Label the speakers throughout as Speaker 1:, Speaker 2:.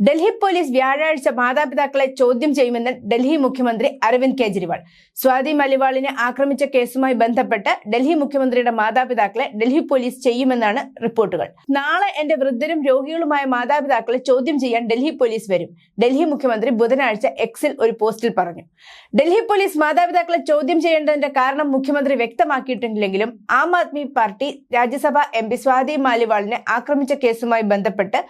Speaker 1: Delhi police വ്യാഴാഴ്ച മാതാപിതാക്കളെ ചോദ്യം ചെയ്യുമെന്ന് ഡൽഹി മുഖ്യമന്ത്രി അരവിന്ദ് കെജ്രിവാൾ. സ്വാതി മലിവാളിനെ ആക്രമിച്ച കേസുമായി ബന്ധപ്പെട്ട് ഡൽഹി മുഖ്യമന്ത്രിയുടെ മാതാപിതാക്കളെ ഡൽഹി പോലീസ് ചെയ്യുമെന്നാണ് റിപ്പോർട്ടുകൾ. നാളെ എന്റെ വൃദ്ധരും രോഗികളുമായ മാതാപിതാക്കളെ ചോദ്യം ചെയ്യാൻ ഡൽഹി പോലീസ് വരും. ഡൽഹി മുഖ്യമന്ത്രി ബുധനാഴ്ച എക്സിൽ ഒരു പോസ്റ്റിൽ പറഞ്ഞു. ഡൽഹി പോലീസ് മാതാപിതാക്കളെ ചോദ്യം ചെയ്യേണ്ടതിന്റെ കാരണം മുഖ്യമന്ത്രി വ്യക്തമാക്കിയിട്ടില്ലെങ്കിലും ആം ആദ്മി പാർട്ടി രാജ്യസഭാ എം സ്വാതി മാലിവാളിനെ ആക്രമിച്ച കേസുമായി ബന്ധപ്പെട്ട്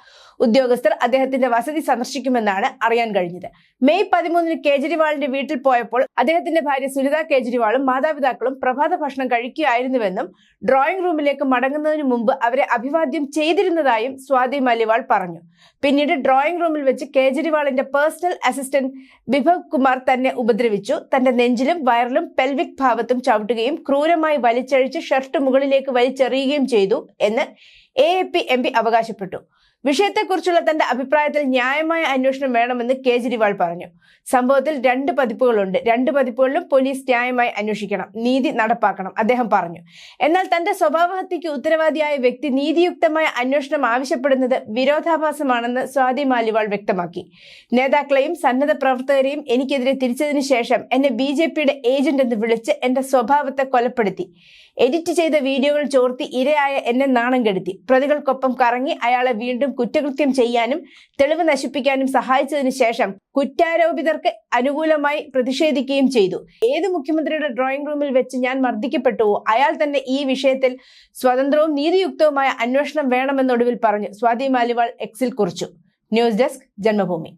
Speaker 1: ഉദ്യോഗസ്ഥർ അദ്ദേഹത്തിന്റെ വസതി സന്ദർശിക്കുമെന്നാണ് അറിയാൻ കഴിഞ്ഞത്. മെയ് പതിമൂന്നിന് കേജ്രിവാളിന്റെ വീട്ടിൽ പോയപ്പോൾ അദ്ദേഹത്തിന്റെ ഭാര്യ സുനിത കേജ്രിവാളും മാതാപിതാക്കളും പ്രഭാത ഭക്ഷണം കഴിക്കുകയായിരുന്നുവെന്നും ഡ്രോയിങ് റൂമിലേക്ക് മടങ്ങുന്നതിന് മുമ്പ് അവരെ അഭിവാദ്യം ചെയ്തിരുന്നതായും സ്വാതി മലിവാൾ പറഞ്ഞു. പിന്നീട് ഡ്രോയിങ് റൂമിൽ വെച്ച് കേജ്രിവാളിന്റെ പേഴ്സണൽ അസിസ്റ്റന്റ് വിഭവ് കുമാർ തന്നെ ഉപദ്രവിച്ചു. തന്റെ നെഞ്ചിലും വയറിലും പെൽവിക് ഭാവത്തും ചവിട്ടുകയും ക്രൂരമായി വലിച്ചഴിച്ച് ഷർട്ട് മുകളിലേക്ക് വലിച്ചെറിയുകയും ചെയ്തു എന്ന് A A P M P അവകാശപ്പെട്ടു. വിഷയത്തെക്കുറിച്ചുള്ള തന്റെ അഭിപ്രായത്തിൽ ന്യായമായ അന്വേഷണം വേണമെന്ന് കേജ്രിവാൾ പറഞ്ഞു. സംഭവത്തിൽ രണ്ട് പതിപ്പുകളുണ്ട്. രണ്ട് പതിപ്പുകളിലും പോലീസ് ന്യായമായി അന്വേഷിക്കണം. നീതി നടപ്പാക്കണം. അദ്ദേഹം പറഞ്ഞു. എന്നാൽ തന്റെ സ്വഭാവഹത്യക്ക് ഉത്തരവാദിയായ വ്യക്തി നീതിയുക്തമായ അന്വേഷണം ആവശ്യപ്പെടുന്നത് വിരോധാഭാസമാണെന്ന് സ്വാതി മാലിവാൾ വ്യക്തമാക്കി. നേതാക്കളെയും സന്നദ്ധ പ്രവർത്തകരെയും എനിക്കെതിരെ തിരിച്ചതിന് ശേഷം എന്നെ ബി ജെ പിയുടെ ഏജന്റ് എന്ന് വിളിച്ച് എന്റെ സ്വഭാവത്തെ കൊലപ്പെടുത്തി. എഡിറ്റ് ചെയ്ത വീഡിയോകൾ ചോർത്തി ഇരയായ എന്നെ നാണം കെടുത്തി. പ്രതികൾക്കൊപ്പം കറങ്ങി അയാളെ വീണ്ടും കുറ്റകൃത്യം ചെയ്യാനും തെളിവ് നശിപ്പിക്കാനും സഹായിച്ചതിനു ശേഷം കുറ്റാരോപിതർക്ക് അനുകൂലമായി പ്രതിഷേധിക്കുകയും ചെയ്തു. ഏത് മുഖ്യമന്ത്രിയുടെ ഡ്രോയിങ് റൂമിൽ വെച്ച് ഞാൻ മർദ്ദിക്കപ്പെട്ടുവോ അയാൾ തന്നെ ഈ വിഷയത്തിൽ സ്വതന്ത്രവും നീതിയുക്തവുമായ അന്വേഷണം വേണമെന്നൊടുവിൽ പറഞ്ഞു. സ്വാതി മാലിവാൾ എക്സിൽ കുറിച്ചു. News desk Janmabhumi.